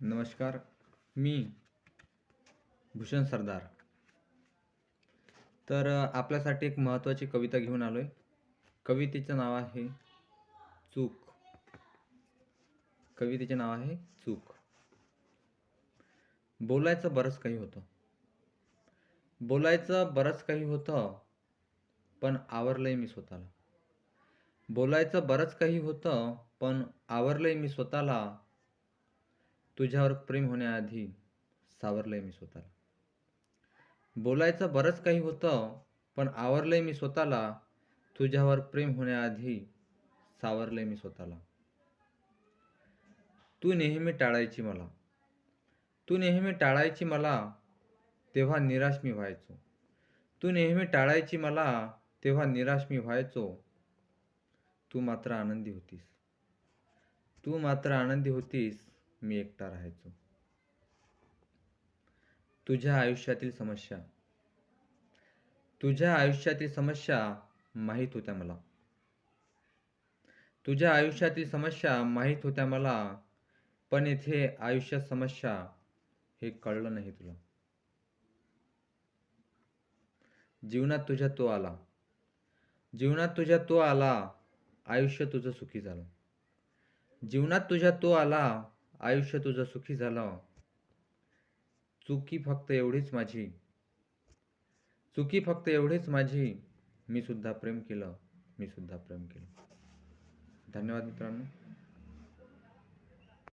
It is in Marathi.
नमस्कार मी भूषण सरदार. तर आपल्यासाठी एक महत्त्वाची कविता घेऊन आलो आहे कवितेचं नाव आहे चूक. कवितेचे नाव आहे चूक. बोलायचं बरंच काही होतं. बोलायचं बरंच काही होतं पण आवरलंय मी स्वतःला. बोलायचं बरंच काही होतं पण आवरलंय मी स्वतःला तुझ्यावर प्रेम होण्याआधी सावरलंय मी स्वतःला. बोलायचं बरंच काही होतं पण आवरलंय मी स्वतःला तुझ्यावर प्रेम होण्याआधी सावरलंय मी स्वतःला. तू नेहमी टाळायची मला. तू नेहमी टाळायची मला तेव्हा निराश मी व्हायचो. तू नेहमी टाळायची मला तेव्हा निराश मी व्हायचो. तू मात्र आनंदी होतीस. तू मात्र आनंदी होतीस. मी एकटा राहायचो. तुझ्या आयुष्यातील समस्या. तुझ्या आयुष्यातील समस्या माहीत होत्या मला. तुझ्या आयुष्यातील समस्या माहीत होत्या मला पण इथे आयुष्यात समस्या हे कळलं नाही तुला. जीवनात तुझ्या तो आला. जीवनात तुझ्या तो आला आयुष्य तुझं सुखी झालं. जीवनात तुझ्या तो आला आयुष्य तुझं सुखी झालं. चुकी फक्त एवढीच माझी. चुकी फक्त एवढीच माझी. मी सुद्धा प्रेम केलं. मी सुद्धा प्रेम केलं. धन्यवाद मित्रांनो.